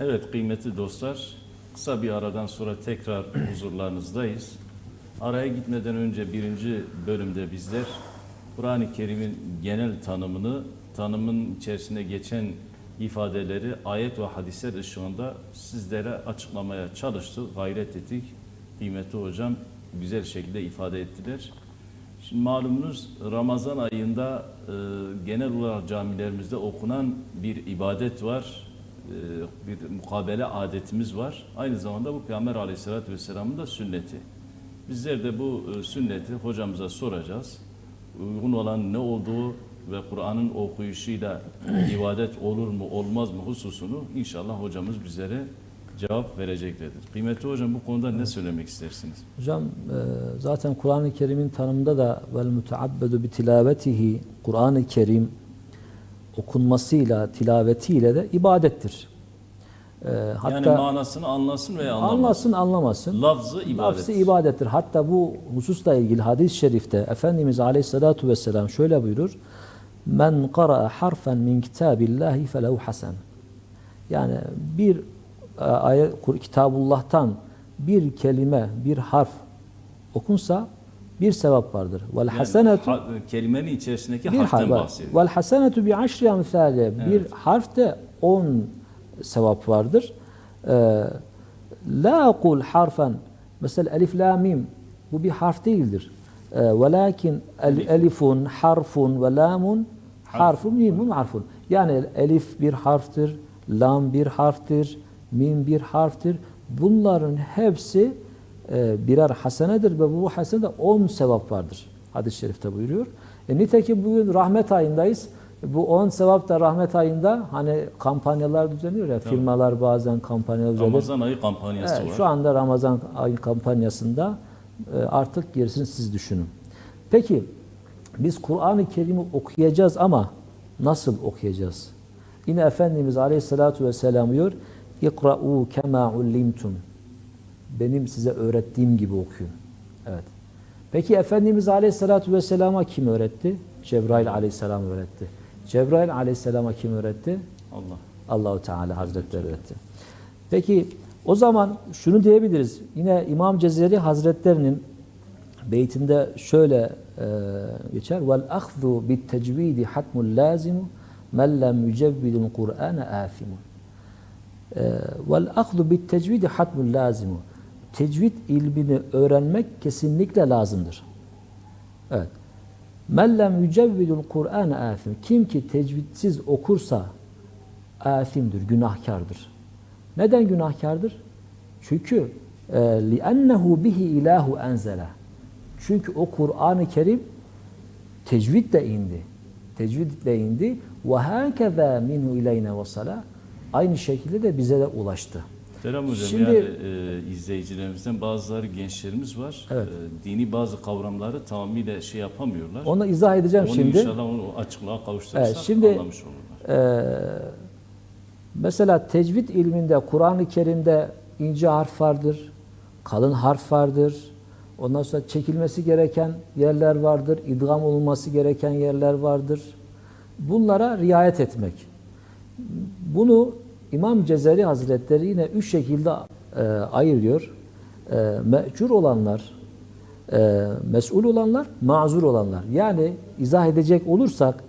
Evet kıymetli dostlar, kısa bir aradan sonra tekrar huzurlarınızdayız. Araya gitmeden önce birinci bölümde bizler Kur'an-ı Kerim'in genel tanımını, tanımın içerisinde geçen ifadeleri ayet ve hadisler ışığında sizlere açıklamaya çalıştık, gayret ettik. Kıymetli hocam güzel şekilde ifade ettiler. Şimdi malumunuz Ramazan ayında e, genel olarak camilerimizde okunan bir ibadet var, bir mukabele adetimiz var. Aynı zamanda bu Peygamber Aleyhisselatü Vesselam'ın da sünneti. Bizler de bu e, sünneti hocamıza soracağız. Uygun olan ne olduğu ve Kur'an'ın okuyuşuyla ibadet olur mu olmaz mı hususunu inşallah hocamız bizlere cevap vereceklerdir. Kıymetli hocam bu konuda ne söylemek istersiniz? Hocam e, zaten Kur'an-ı Kerim'in tanımında da vel muteabbedu bi tilavetihi Kur'an-ı Kerim okunmasıyla, tilavetiyle de ibadettir. E, hatta yani manasını anlasın veya anlamasın. anlasın anlamasın. Lafzı ibadet. Lafzı ibadettir. Hatta bu hususla ilgili hadis-i şerifte Efendimiz Aleyhisselatü Vesselam şöyle buyurur. Men qara'a harfen min kitabillahi felehu hasen. Yani bir e, ayet Kitabullah'tan bir kelime, bir harf okunsa bir sevap vardır. Vel Yani ha- kelimenin içerisindeki bir harften harf. bahsediyor. Vel hasenetu bi aşri amsali. Bir harfte 10 sevap vardır. Ee, la akul harfen mesela elif la mim bu bir harf değildir. Ee, velakin el, elifun harfun ve lamun harfun mimun harfun. Yani elif bir harftir, lam bir harftir, mim bir harftir. Bunların hepsi birer hasenedir ve bu hasenede 10 sevap vardır. Hadis-i şerifte buyuruyor. E, nitekim bugün rahmet ayındayız. Bu 10 sevap da rahmet ayında hani kampanyalar düzenliyor ya firmalar bazen kampanyalar düzenliyor. Ramazan ayı kampanyası Evet, var. şu anda Ramazan ayı kampanyasında e, artık gerisini siz düşünün. Peki biz Kur'an-ı Kerim'i okuyacağız ama nasıl okuyacağız? Yine Efendimiz Aleyhisselatü Vesselam diyor İkra'u kema ullimtum benim size öğrettiğim gibi okuyun. Evet. Peki Efendimiz Aleyhisselatü Vesselam'a kim öğretti? Cebrail Aleyhisselam öğretti. Cebrail Aleyhisselam'a kim öğretti? Allah. Allahu Teala Hazretleri öğretti. Peki o zaman şunu diyebiliriz. Yine İmam Cezeri Hazretlerinin beytinde şöyle e, geçer. Vel ahzu bit tecvidi hatmul lazimu men lem yücevvidul Kur'ane afimun. E, Vel ahzu bit tecvidi hatmul lazimu tecvid ilmini öğrenmek kesinlikle lazımdır. Evet. Mellem yücevvidul Kur'an afim. Kim ki tecvidsiz okursa afimdir, günahkardır. Neden günahkardır? Çünkü e, li'ennehu bihi ilahu enzele. Çünkü o Kur'an-ı Kerim tecvidle indi. Tecvidle indi. Ve hakeza minhu ileyne vesala. Aynı şekilde de bize de ulaştı. Selam hocam. Şimdi- yani e, izleyicilerimizden bazıları gençlerimiz var. Evet. E, dini bazı kavramları tamamıyla şey yapamıyorlar. Onu izah edeceğim Onu şimdi. inşallah onu açıklığa kavuşturursak Evet, şimdi- anlamış olurlar. Ee, mesela tecvid ilminde Kur'an-ı Kerim'de ince harf vardır, kalın harf vardır. Ondan sonra çekilmesi gereken yerler vardır, idgam olunması gereken yerler vardır. Bunlara riayet etmek. Bunu İmam Cezeri Hazretleri yine üç şekilde e, ayırıyor. E, mecur olanlar, e, mesul olanlar, mazur olanlar. Yani izah edecek olursak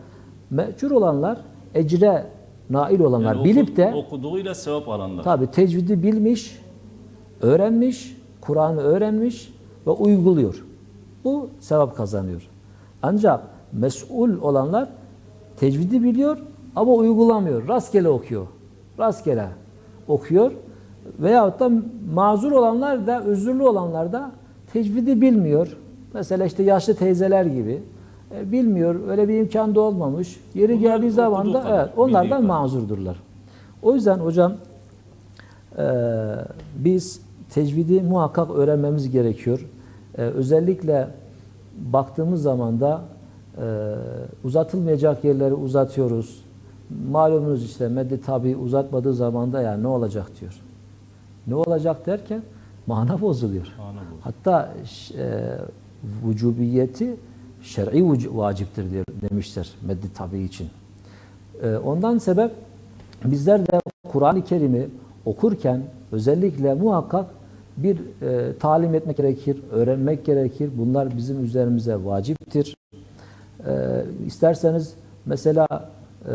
mecur olanlar ecre nail olanlar. Yani bilip de okuduğuyla sevap alanlar. tabi tecvidi bilmiş, öğrenmiş, Kur'an'ı öğrenmiş ve uyguluyor. Bu sevap kazanıyor. Ancak mesul olanlar tecvidi biliyor ama uygulamıyor. Rastgele okuyor. Rastgele okuyor. Veyahut da mazur olanlar da, özürlü olanlar da tecvidi bilmiyor. Mesela işte yaşlı teyzeler gibi. E, bilmiyor, öyle bir imkan da olmamış. Yeri Bunlar geldiği zaman da evet, onlardan bildiği kadar. mazurdurlar. O yüzden hocam ee, biz tecvidi muhakkak öğrenmemiz gerekiyor. Ee, özellikle baktığımız zaman da e, uzatılmayacak yerleri uzatıyoruz. Malumunuz işte meddi tabi uzatmadığı zaman da yani ne olacak diyor. Ne olacak derken mana bozuluyor. Mana bozuluyor. Hatta e, vücubiyeti şer'i vaciptir diyor, demişler meddi tabi için. E, ondan sebep bizler de Kur'an-ı Kerim'i okurken özellikle muhakkak bir e, talim etmek gerekir, öğrenmek gerekir. Bunlar bizim üzerimize vaciptir. E, isterseniz mesela e,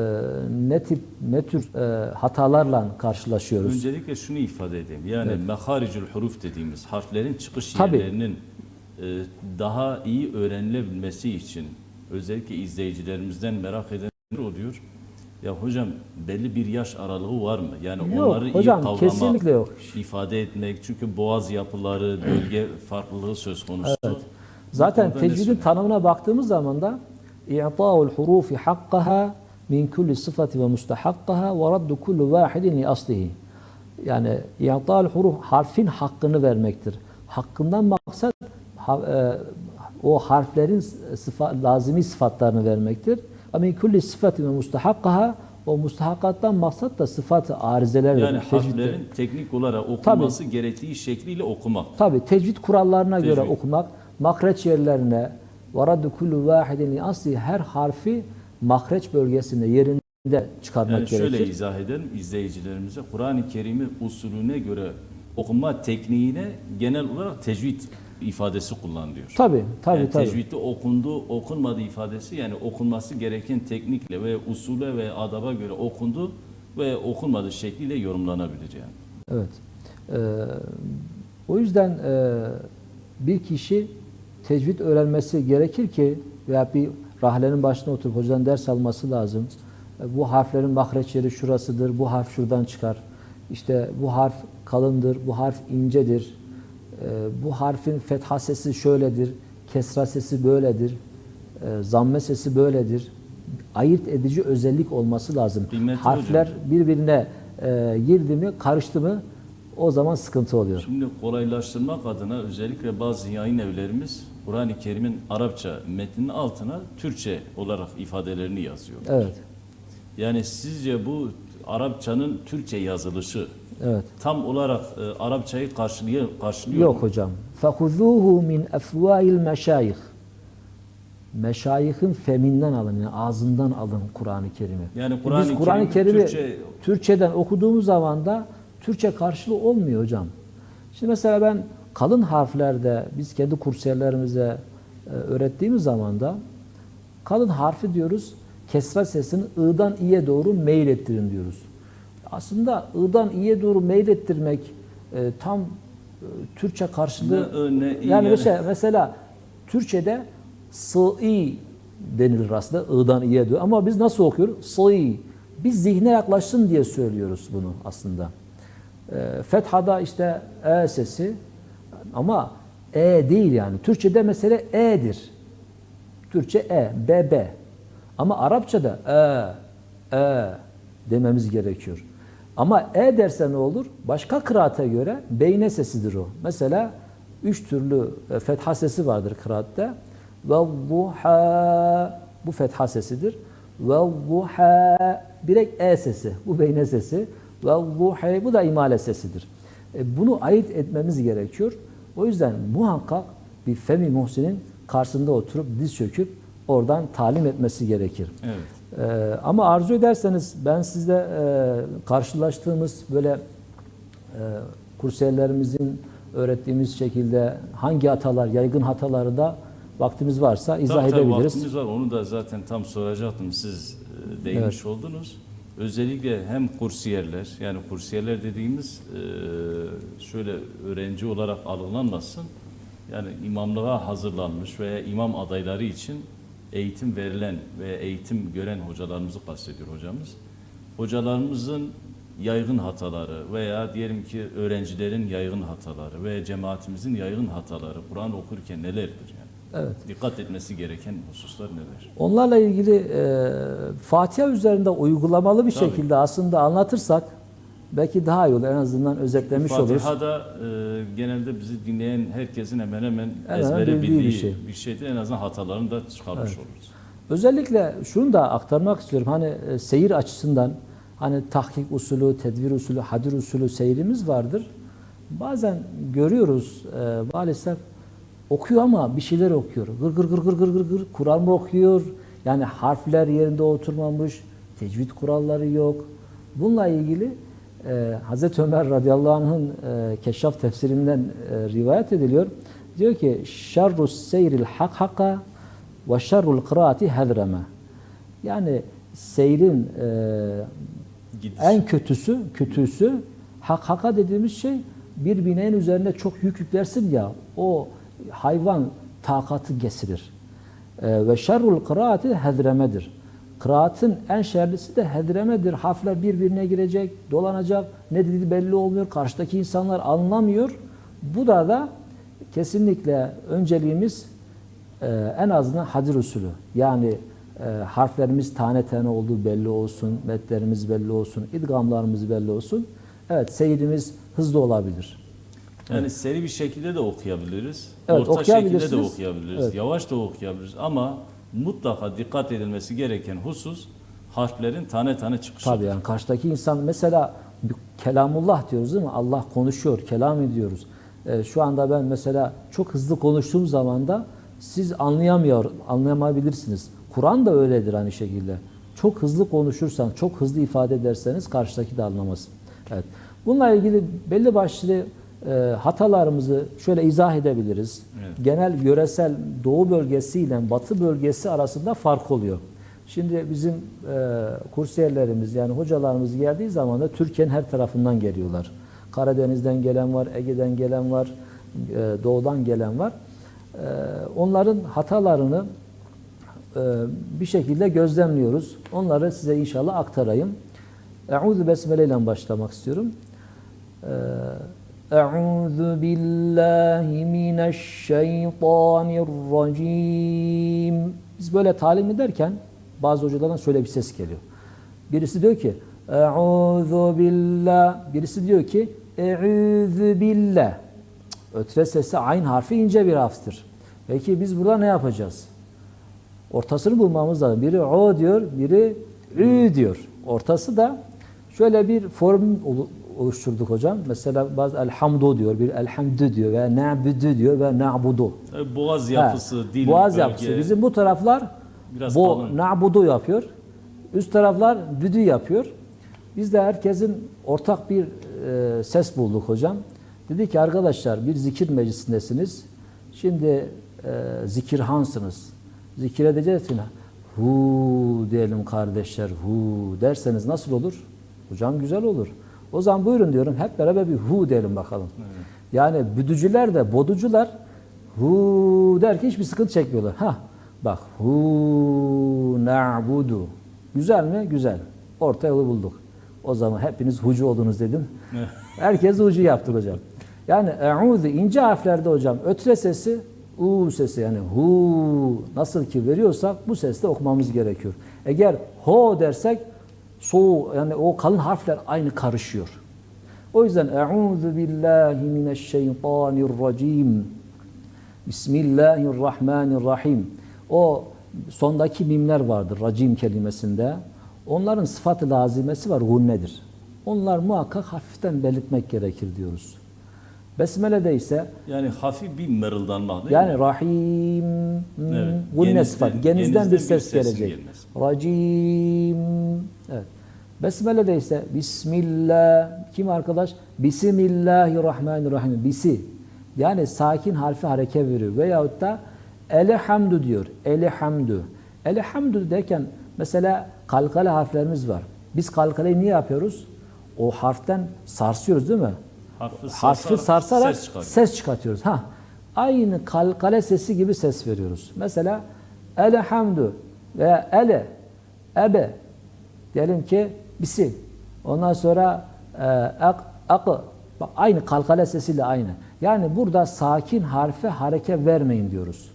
ne tip ne tür e, hatalarla karşılaşıyoruz? Öncelikle şunu ifade edeyim. Yani meharicül huruf dediğimiz harflerin çıkış Tabii. yerlerinin e, daha iyi öğrenilebilmesi için özellikle izleyicilerimizden merak edenler oluyor. Ya hocam belli bir yaş aralığı var mı? Yani Yok, onları hocam, iyi kavramak, kesinlikle yok. ifade etmek. Çünkü boğaz yapıları, bölge farklılığı söz konusu. Zaten konuda ne tecvidin tanımına baktığımız zaman da i'ta'ul hurufi hakkaha min kulli sıfati ve mustahakkaha ve raddu kullu vahidin li aslihi. Yani i'ta'ul huruf harfin hakkını vermektir. Hakkından maksat ha- e, o harflerin sıfa, lazimi sıfatlarını vermektir. Ve min kulli sıfati ve mustahakkaha o mustahakattan maksat da sıfat-ı arizeler Yani harflerin teknik olarak okunması gerektiği şekliyle okumak. Tabi tecvid kurallarına göre Tecvid. okumak, makreç yerlerine varadu kullu vahidin li asli her harfi makreç bölgesinde yerinde çıkarmak Yani şöyle gerekir. izah edelim izleyicilerimize. Kur'an-ı Kerim'in usulüne göre okuma tekniğine genel olarak tecvid ifadesi kullanılıyor. Tabi tabi yani tabi. tecvidde okundu, okunmadı ifadesi yani okunması gereken teknikle ve usule ve adaba göre okundu ve okunmadığı şekliyle yorumlanabilir yani. Evet. Ee, o yüzden e, bir kişi tecvid öğrenmesi gerekir ki veya bir rahlenin başına oturup hocadan ders alması lazım. E, Bu harflerin mahreç yeri şurasıdır, bu harf şuradan çıkar. İşte bu harf kalındır, bu harf incedir. E, Bu harfin fetha sesi şöyledir, kesra sesi böyledir, e, zamme sesi böyledir. Ayırt edici özellik olması lazım. Kıymetli Harfler birbirine e, girdi mi, karıştı mı o zaman sıkıntı oluyor. Şimdi kolaylaştırmak adına özellikle bazı yayın evlerimiz Kur'an-ı Kerim'in Arapça metninin altına Türkçe olarak ifadelerini yazıyor. Evet, Yani sizce bu Arapçanın Türkçe yazılışı evet. tam olarak e, Arapçayı karşılıyor, karşılıyor Yok mu? hocam. فَخُذُوهُ مِنْ اَفْوَاءِ الْمَشَايِخِ Meşayihin feminden alın, yani ağzından alın Kur'an-ı Kerim'i. Yani Kur'an-ı Biz Kur'an-ı Kerim Kerim'i Türkçe- Türkçeden okuduğumuz zaman da Türkçe karşılığı olmuyor hocam. Şimdi mesela ben kalın harflerde biz kendi kursiyerlerimize e, öğrettiğimiz zaman da kalın harfi diyoruz kesra sesini ı'dan i'ye doğru meyil ettirin diyoruz. Aslında ı'dan i'ye doğru meyil ettirmek e, tam e, Türkçe karşılığı Ne ne yani mesela, mesela Türkçe'de sığ denilir aslında ı'dan i'ye doğru ama biz nasıl okuyoruz? Sığ. Biz zihne yaklaşsın diye söylüyoruz bunu aslında. E, Fetha'da işte e sesi ama e değil yani. Türkçe'de mesele e'dir. Türkçe e, b, b. Ama Arapçada e, e dememiz gerekiyor. Ama e derse ne olur? Başka kıraate göre beyne sesidir o. Mesela üç türlü e, fetha sesi vardır kıraatte. Ve duha bu fetha sesidir. Ve duha direkt e sesi. Bu beyne sesi. Ve duha bu da imale sesidir. E, bunu ayırt etmemiz gerekiyor. O yüzden muhakkak bir Femi Muhsin'in karşısında oturup diz çöküp oradan talim etmesi gerekir. Evet. Ee, ama arzu ederseniz ben sizle e, karşılaştığımız böyle e, kursiyerlerimizin öğrettiğimiz şekilde hangi hatalar, yaygın hataları da vaktimiz varsa izah Tabii tabii edebiliriz. vaktimiz var. Onu da zaten tam soracaktım. Siz e, değinmiş oldunuz. Özellikle hem kursiyerler yani kursiyerler dediğimiz e, şöyle öğrenci olarak algılanmasın. Yani imamlığa hazırlanmış veya imam adayları için eğitim verilen ve eğitim gören hocalarımızı kastediyor hocamız. Hocalarımızın yaygın hataları veya diyelim ki öğrencilerin yaygın hataları veya cemaatimizin yaygın hataları Kur'an okurken nelerdir yani? Evet. Dikkat etmesi gereken hususlar neler? Onlarla ilgili e, Fatiha üzerinde uygulamalı bir Tabii. şekilde aslında anlatırsak belki daha iyi olur. En azından özetlemiş oluruz. Fatiha'da e, genelde bizi dinleyen herkesin hemen hemen Hemen ezbere bildiği bildiği, bir bir, şey. şeydir. En azından hatalarını da çıkarmış oluruz. Özellikle şunu da aktarmak istiyorum. Hani e, seyir açısından hani tahkik usulü, tedvir usulü, hadir usulü seyrimiz vardır. Bazen görüyoruz e, maalesef okuyor ama bir şeyler okuyor. Gır gır gır gır gır gır gır Kur'an mı okuyor? Yani harfler yerinde oturmamış, tecvid kuralları yok. Bununla ilgili e, Hazreti Ömer radıyallahu anh'ın e, Keşşaf tefsirinden e, rivayet ediliyor. Diyor ki şerrus seyril hak haka ve şerrul kıraati hedreme. Yani seyrin e, Gidiş. en kötüsü, kötüsü hak haka dediğimiz şey bir bineğin üzerine çok yük yüklersin ya o hayvan takatı kesilir. Ee, ve şerrul kıraati hedremedir. Kıraatın en şerlisi de hedremedir. Harfler birbirine girecek, dolanacak. Ne dediği belli olmuyor. Karşıdaki insanlar anlamıyor. Bu da da kesinlikle önceliğimiz e, en azından hadir usulü. Yani e, harflerimiz tane tane olduğu belli olsun, metlerimiz belli olsun, idgamlarımız belli olsun. Evet, seyirimiz hızlı olabilir. Yani seri bir şekilde de okuyabiliriz. Evet, Orta şekilde de okuyabiliriz. Evet. Yavaş da okuyabiliriz ama mutlaka dikkat edilmesi gereken husus harflerin tane tane çıkışı. Tabii yani karşıdaki insan mesela kelamullah diyoruz değil mi? Allah konuşuyor, kelam ediyoruz. Ee, şu anda ben mesela çok hızlı konuştuğum zaman da siz anlayamıyor, anlayamayabilirsiniz. Kur'an da öyledir aynı şekilde. Çok hızlı konuşursan, çok hızlı ifade ederseniz karşıdaki de anlamaz. Evet. Bununla ilgili belli başlı e, hatalarımızı şöyle izah edebiliriz. Evet. Genel yöresel doğu bölgesi ile batı bölgesi arasında fark oluyor. Şimdi bizim e, kursiyerlerimiz yani hocalarımız geldiği zaman da Türkiye'nin her tarafından geliyorlar. Karadeniz'den gelen var, Ege'den gelen var, e, doğudan gelen var. E, onların hatalarını e, bir şekilde gözlemliyoruz. Onları size inşallah aktarayım. Eûzü Besmele ile başlamak istiyorum. Eûzü billahi mineşşeytanirracim. Biz böyle talim ederken bazı hocalardan şöyle bir ses geliyor. Birisi diyor ki Eûzü billah. Birisi diyor ki Eûzü billah. Ötre sesi aynı harfi ince bir harftir. Peki biz burada ne yapacağız? Ortasını bulmamız lazım. Biri o diyor, biri ü diyor. Ortası da şöyle bir form oluşturduk hocam. Mesela bazı elhamdu diyor, bir elhamdü diyor ve na'budu diyor ve na'budu. Tabii boğaz Ha, yapısı, dil, Boğaz bölge, yapısı. Bizim bu taraflar Biraz bu kalın. na'budu yapıyor. Üst taraflar düdü yapıyor. Biz de herkesin ortak bir e, ses bulduk hocam. Dedi ki arkadaşlar bir zikir meclisindesiniz. Şimdi e, zikirhansınız. Zikir edeceksiniz. Hu diyelim kardeşler hu derseniz nasıl olur? Hocam güzel olur. O zaman buyurun diyorum hep beraber bir hu diyelim bakalım. Yani büdücüler de boducular hu derken hiçbir sıkıntı çekmiyorlar. Ha bak hu na'budu. Güzel mi? Güzel. Orta yolu bulduk. O zaman hepiniz hucu oldunuz dedim. Herkes hucu yaptık hocam. Yani e'udhu ince harflerde hocam ötre sesi u sesi yani hu nasıl ki veriyorsak bu sesle okumamız gerekiyor. Eğer ho dersek so yani o kalın harfler aynı karışıyor. O yüzden e'udhu billahi mineşşeytanirracim. Bismillahirrahmanirrahim. O sondaki mimler vardır racim kelimesinde. Onların sıfat-ı lazimesi var gunnedir. Onlar muhakkak hafiften belirtmek gerekir diyoruz. Besmele'de ise Yani hafif bir mırıldanmak değil yani mi? rahim Evet. gunne Genizden- sıfat. Genizden, genizden bir bir ses gelecek. gelmesi. Racim. Evet. Besmele'de ise Bismillah. Kim arkadaş? Bismillahirrahmanirrahim. Bisi. Yani sakin harfi hareket veriyor. Veyahut da Elhamdü diyor. Elhamdü. Elhamdü derken mesela kalkale harflerimiz var. Biz kalkaleyi niye yapıyoruz? O harften sarsıyoruz değil mi? Harfi, harfi sarsarak ses çıkarıyor. ses çıkartıyoruz. Ha. Aynı kalkale sesi gibi ses veriyoruz. Mesela elhamdü veya ele, ebe diyelim ki bisi. Ondan sonra e, ak, akı. Bak aynı kalkale sesiyle aynı. Yani burada sakin harfe hareket vermeyin diyoruz.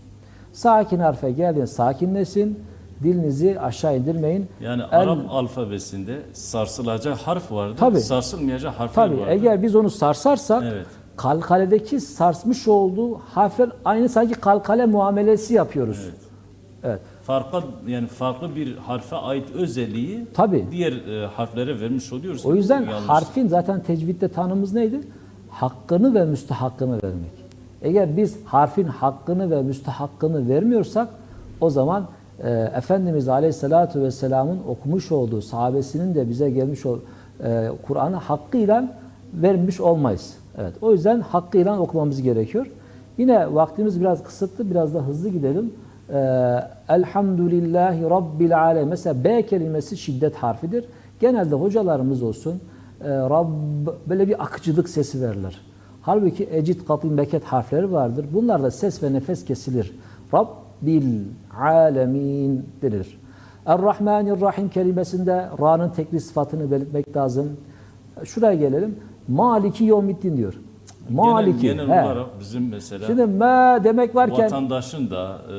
Sakin harfe geldiğinde sakinlesin. Dilinizi aşağı indirmeyin. Yani El- Arap alfabesinde sarsılacak harf vardır, Tabii. sarsılmayacak harfler Tabii vardır. eğer biz onu sarsarsak Evet. kalkaledeki sarsmış olduğu harfler aynı sanki kalkale muamelesi yapıyoruz. Evet. Evet. Farklı yani farklı bir harfe ait özelliği Tabii. diğer e, harflere vermiş oluyoruz. O yüzden yanlış. harfin zaten tecvidde tanımız neydi? Hakkını ve müstehakkını vermek. Eğer biz harfin hakkını ve müstehakkını vermiyorsak o zaman e, Efendimiz Aleyhisselatü Vesselam'ın okumuş olduğu sahabesinin de bize gelmiş ol, e, Kur'an'ı hakkıyla vermiş olmayız. Evet. O yüzden hakkıyla okumamız gerekiyor. Yine vaktimiz biraz kısıtlı, biraz da hızlı gidelim. Ee, Elhamdülillahi Rabbil Alem. Mesela B kelimesi şiddet harfidir. Genelde hocalarımız olsun, e, Rabb böyle bir akıcılık sesi verirler. Halbuki ecit, katin, beket harfleri vardır. Bunlarla ses ve nefes kesilir. Rabbil Alemin denilir. Er-Rahmanir-Rahim kelimesinde Ra'nın tekli sıfatını belirtmek lazım. Şuraya gelelim. Maliki yevmiddin diyor. Maliki. Genel, genel he. olarak bizim mesela Şimdi me demek varken vatandaşın da e,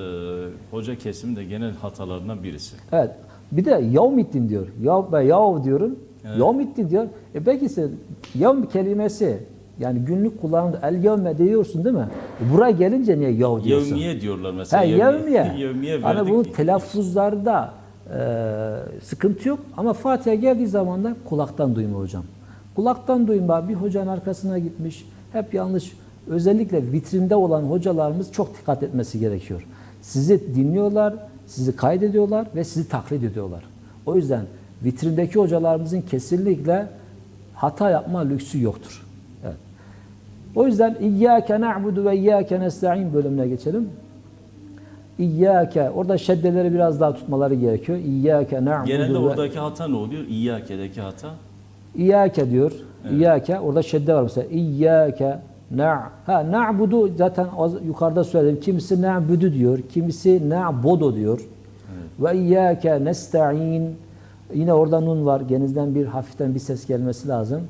hoca kesimin de genel hatalarından birisi. evet bir de yevmiddin diyor. Yav ve yav diyorum. Evet. Yevmiddin diyor. E peki sen yevm kelimesi yani günlük kullanımda el yevme diyorsun değil mi? E buraya gelince niye yav diyorsun? Yevmiye diyorlar mesela. Ha, yevmiye. Yevmiye Hani verdik. bu telaffuzlarda e, sıkıntı yok ama Fatiha geldiği zaman da kulaktan duyma hocam. Kulaktan duyma bir hocanın arkasına gitmiş. Hep yanlış. Özellikle vitrinde olan hocalarımız çok dikkat etmesi gerekiyor. Sizi dinliyorlar, sizi kaydediyorlar ve sizi taklit ediyorlar. O yüzden vitrindeki hocalarımızın kesinlikle hata yapma lüksü yoktur. Evet. O yüzden İyyâke na'budu ve İyyâke nesta'in bölümüne geçelim. İyyâke, orada şeddeleri biraz daha tutmaları gerekiyor. İyyâke na'budu Genelde ve oradaki hata ne oluyor? İyyake'deki hata. İyyâke diyor. İyyâke, orada şedde var mesela. İyyâke na' ha na'budu zaten az, yukarıda söyledim. Kimisi na'budu diyor, kimisi na'budu diyor. Ve iyyâke nesta'in yine orada nun var. Genizden bir hafiften bir ses gelmesi lazım.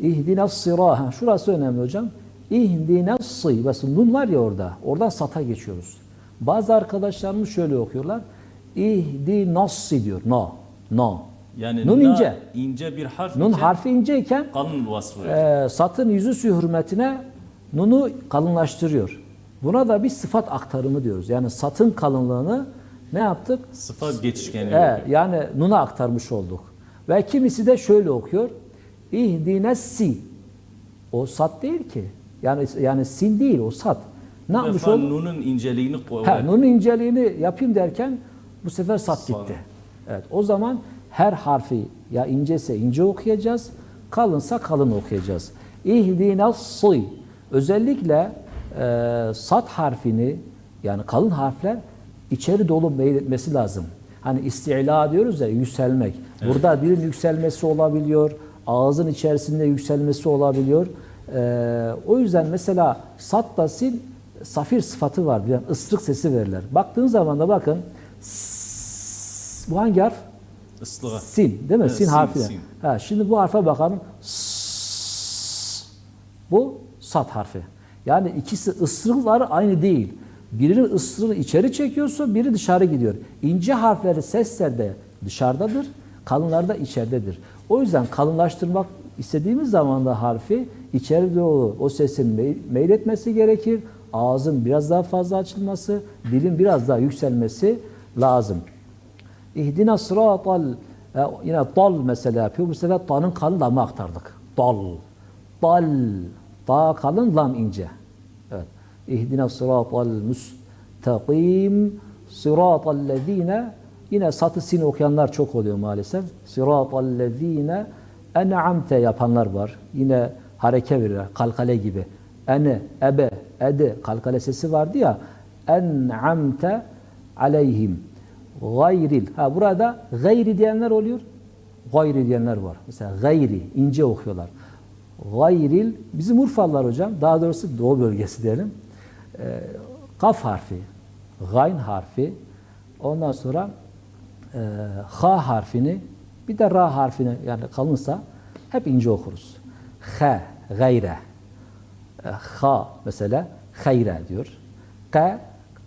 İhdina sıra. Şurası önemli hocam. İhdina sı. Mesela nun var ya orada. Oradan sata geçiyoruz. Bazı arkadaşlarımız şöyle okuyorlar. İhdinassi diyor. No. No. Yani Nun ince. ince bir harf Nun harfi inceyken kalın vasfı e, satın yüzüsü hürmetine nunu kalınlaştırıyor. Buna da bir sıfat aktarımı diyoruz. Yani satın kalınlığını ne yaptık? Sıfat geçişkenliği E, yani nuna aktarmış olduk. Ve kimisi de şöyle okuyor. İhdinesi. O sat değil ki. Yani yani sin değil o sat. Ne Bu yapmış oldu? nunun inceliğini koy. Ha, nunun inceliğini yapayım derken bu sefer sat gitti. Evet, o zaman her harfi ya incese ince okuyacağız, kalınsa kalın okuyacağız. İhdinas Özellikle e, sat harfini yani kalın harfler içeri dolu meyletmesi lazım. Hani istila diyoruz ya yükselmek. Burada dilin yükselmesi olabiliyor, ağzın içerisinde yükselmesi olabiliyor. E, o yüzden mesela sat da sil safir sıfatı var. Yani ıslık sesi verirler. Baktığın zaman da bakın bu hangi harf? Islığa. Sin değil mi? Evet, sin sin, harfi. sin. Ha, şimdi bu harfe bakalım. S- Bu sat harfi. Yani ikisi ısrıkları aynı değil. Birinin ısrığı içeri çekiyorsa biri dışarı gidiyor. İnce harfleri seslerde dışarıdadır, kalınlar da içeridedir. O yüzden kalınlaştırmak istediğimiz zaman da harfi içeri doğru o sesin mey- meyletmesi gerekir. Ağzın biraz daha fazla açılması, dilin biraz daha yükselmesi lazım. İhdina sıratal e, yine dal mesela yapıyor. Bu sefer ta'nın kalın lamı aktardık. Dal. Dal. Ta kalın lam ince. Evet. İhdina sıratal müstakim sıratal lezine yine satı sin okuyanlar çok oluyor maalesef. Sıratal lezine en'amte yapanlar var. Yine hareke verir. Kalkale gibi. Ene, ebe, ede kalkale sesi vardı ya. En'amte aleyhim. Gayril. Ha burada gayri diyenler oluyor. Gayri diyenler var. Mesela gayri ince okuyorlar. Gayril bizim Urfalılar hocam daha doğrusu Doğu bölgesi diyelim. Ee, kaf harfi, gayn harfi, ondan sonra e, ha harfini bir de ra harfini yani kalınsa hep ince okuruz. Ha, gayre. E, Ha mesela hayre diyor. Ka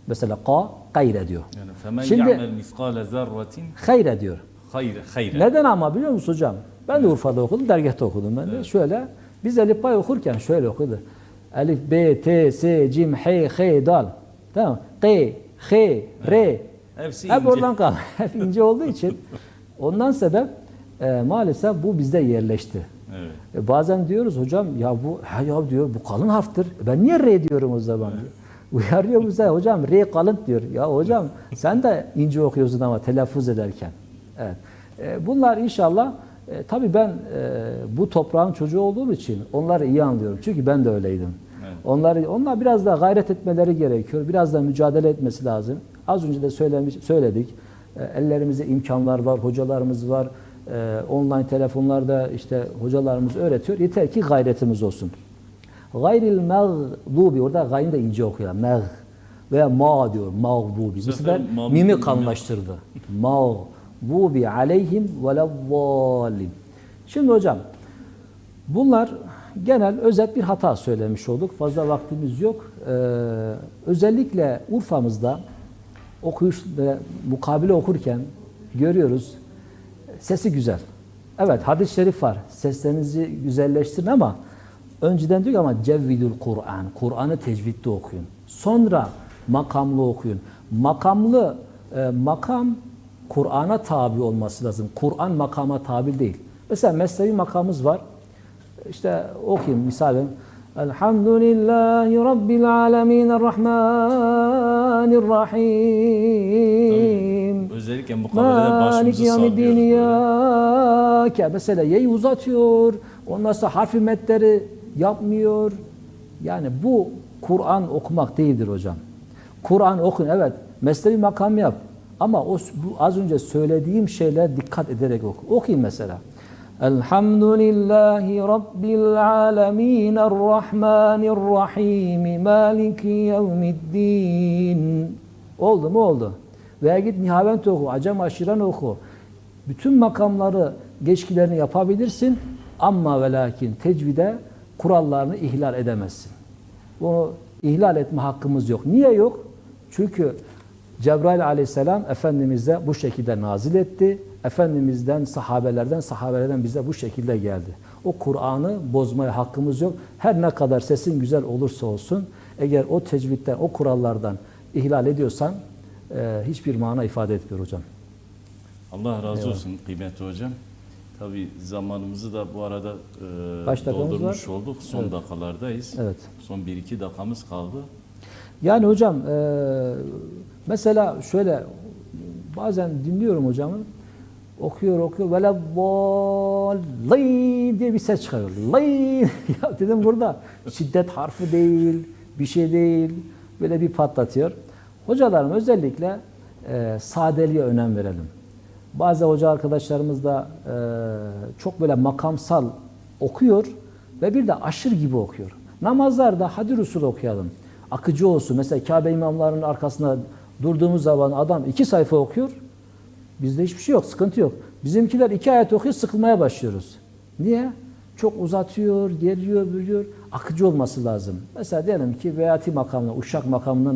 mesela ka gayre diyor. Yani femen Şimdi- ya'mel miskale zerratin Hayre diyor. hayre hayre. Neden ama biliyor musun hocam? Ben de Urfa'da okudum, dergahta okudum ben de. Şöyle, biz Elif Bay okurken şöyle okudu. Elif, B, T, S, Cim, H, H, Dal. Tamam? K, H, R. Hepsi Hep ince. oradan kal. Hep ince olduğu için. Ondan sebep e, maalesef bu bizde yerleşti. Evet. E, bazen diyoruz hocam ya bu ha ya diyor bu kalın harftir. Ben niye R diyorum o zaman diyor. Uyarıyor bize hocam R kalın diyor. Ya hocam sen de ince okuyorsun ama telaffuz ederken. Evet. E, bunlar inşallah E, tabii ben e, bu toprağın çocuğu olduğum için onları iyi anlıyorum. Çünkü ben de öyleydim. Evet. Onları, onlar biraz daha gayret etmeleri gerekiyor. Biraz da mücadele etmesi lazım. Az önce de söylemiş, söyledik. E, ellerimizde imkanlar var, hocalarımız var. E, online telefonlarda işte hocalarımız öğretiyor. Yeter ki gayretimiz olsun. Gayril mağdubi orada gayrı da ince okuyor. Mağ veya ma diyor. Mağdubi. Bu sefer mimi kalınlaştırdı. Mağdubi aleyhim velezzallin. Şimdi hocam bunlar genel özet bir hata söylemiş olduk. Fazla vaktimiz yok. Ee, özellikle Urfa'mızda okuyuş ve mukabele okurken görüyoruz sesi güzel. Evet hadis-i şerif var. Seslerinizi güzelleştirin ama önceden diyor ki ama cevvidül Kur'an. Kur'an'ı tecvidde okuyun. Sonra makamlı okuyun. Makamlı e, makam Kur'an'a tabi olması lazım. Kur'an makama tabi değil. Mesela mesnevi makamımız var. İşte okuyayım misalen. Elhamdülillahi Rabbil alemin Errahmanirrahim. Özellikle mukabelede başımızı sallıyoruz. Mesela yeyi uzatıyor. Ondan sonra harfi metleri yapmıyor. Yani bu Kur'an okumak değildir hocam. Kur'an okun evet. Meslevi makam yap. Ama o bu az önce söylediğim şeyler dikkat ederek oku. Okuyun mesela. Elhamdülillahi Rabbil alemin Errahmanirrahim Maliki yevmiddin Oldu mu? Oldu. Veya git Nihavent oku, Acem Aşiran oku. Bütün makamları, geçkilerini yapabilirsin ama ve lakin tecvide kurallarını ihlal edemezsin. Bunu ihlal etme hakkımız yok. Niye yok? Çünkü Cebrail aleyhisselam Efendimiz'e bu şekilde nazil etti. Efendimiz'den, sahabelerden, sahabelerden bize bu şekilde geldi. O Kur'an'ı bozmaya hakkımız yok. Her ne kadar sesin güzel olursa olsun, eğer o tecvitten, o kurallardan ihlal ediyorsan e, hiçbir mana ifade etmiyor hocam. Allah razı olsun kıymetli hocam. Tabi zamanımızı da bu arada e, Kaç dakikamız doldurmuş var? olduk. Son Evet. dakikalardayız. Evet. Son 1-2 dakikamız kaldı. Yani hocam e, mesela şöyle bazen dinliyorum hocamı okuyor okuyor böyle lay diye bir ses çıkarıyor. Lay ya dedim burada şiddet harfi değil bir şey değil böyle bir patlatıyor. Hocalarım özellikle e, sadeliğe önem verelim. Bazı hoca arkadaşlarımız da e, çok böyle makamsal okuyor ve bir de aşırı gibi okuyor. Namazlarda hadir usul okuyalım. Akıcı olsun. Mesela Kabe imamlarının arkasında durduğumuz zaman adam iki sayfa okuyor. Bizde hiçbir şey yok, sıkıntı yok. Bizimkiler iki ayet okuyor, sıkılmaya başlıyoruz. Niye? Çok uzatıyor, geliyor, bölüyor. Akıcı olması lazım. Mesela diyelim ki Beyati makamına, Uşak makamından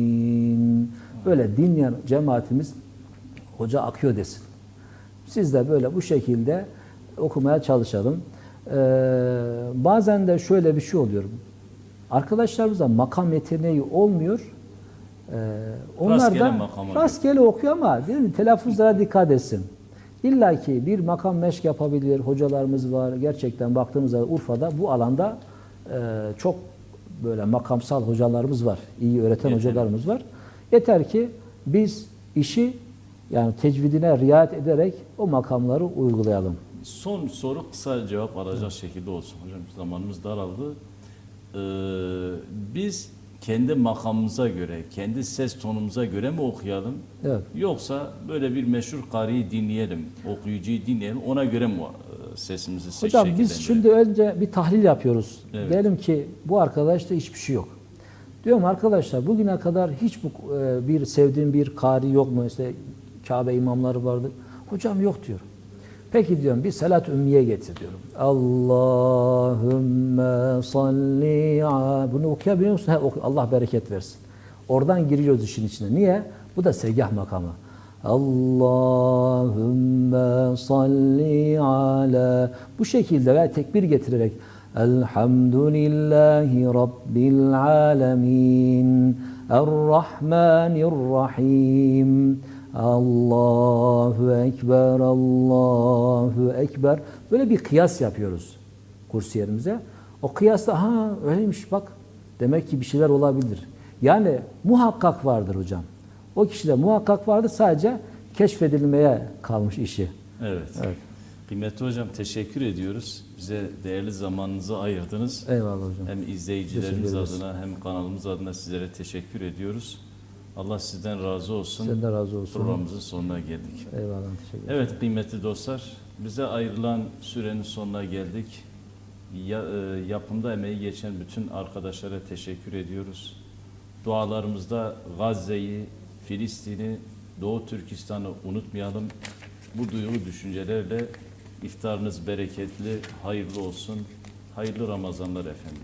Böyle dinleyen cemaatimiz hoca akıyor desin. Siz de böyle bu şekilde okumaya çalışalım. Ee, bazen de şöyle bir şey oluyor. Arkadaşlarımızda makam yeteneği olmuyor. Ee, onlar Rastgele da alıyor. rastgele okuyor ama değil mi? telaffuzlara dikkat etsin. İlla ki bir makam meşk yapabilir. Hocalarımız var. Gerçekten baktığımızda Urfa'da bu alanda e, çok böyle makamsal hocalarımız var. İyi öğreten Yeterli. hocalarımız var. Yeter ki biz işi yani tecvidine riayet ederek o makamları uygulayalım. Son soru kısa cevap alacak şekilde olsun. Hocam zamanımız daraldı. Ee, biz kendi makamımıza göre, kendi ses tonumuza göre mi okuyalım? Evet. Yoksa böyle bir meşhur kariyi dinleyelim, okuyucuyu dinleyelim, ona göre mi e, sesimizi ses Hocam biz şimdi önce bir tahlil yapıyoruz. Evet. Diyelim ki bu arkadaşta hiçbir şey yok. Diyorum arkadaşlar bugüne kadar hiç bu e, bir sevdiğim bir kari yok mu? İşte Kabe imamları vardır. Hocam yok diyor. Peki diyorum bir salat ümmiye getir diyorum. Allahümme salli a- Bunu okuyabiliyor musun? He, oku- Allah bereket versin. Oradan giriyoruz işin içine. Niye? Bu da segah makamı. Allahümme salli ala bu şekilde ve tekbir getirerek Elhamdülillahi Rabbil alemin Errahmanirrahim Allahu Ekber Allahu Ekber böyle bir kıyas yapıyoruz kursiyerimize. O kıyasla ha öyleymiş bak demek ki bir şeyler olabilir. Yani muhakkak vardır hocam. O kişide muhakkak vardır sadece keşfedilmeye kalmış işi. Evet. Evet. Kıymetli hocam teşekkür ediyoruz. Bize değerli zamanınızı ayırdınız. Eyvallah hocam. Hem izleyicilerimiz adına hem kanalımız adına sizlere teşekkür ediyoruz. Allah sizden razı olsun. Senden razı olsun. Programımızın sonuna geldik. Eyvallah teşekkür ederim. Evet kıymetli dostlar, bize ayrılan sürenin sonuna geldik. Ya, e, yapımda emeği geçen bütün arkadaşlara teşekkür ediyoruz. Dualarımızda Gazze'yi, Filistin'i, Doğu Türkistan'ı unutmayalım. Bu duygu düşüncelerle iftarınız bereketli, hayırlı olsun. Hayırlı Ramazanlar efendim.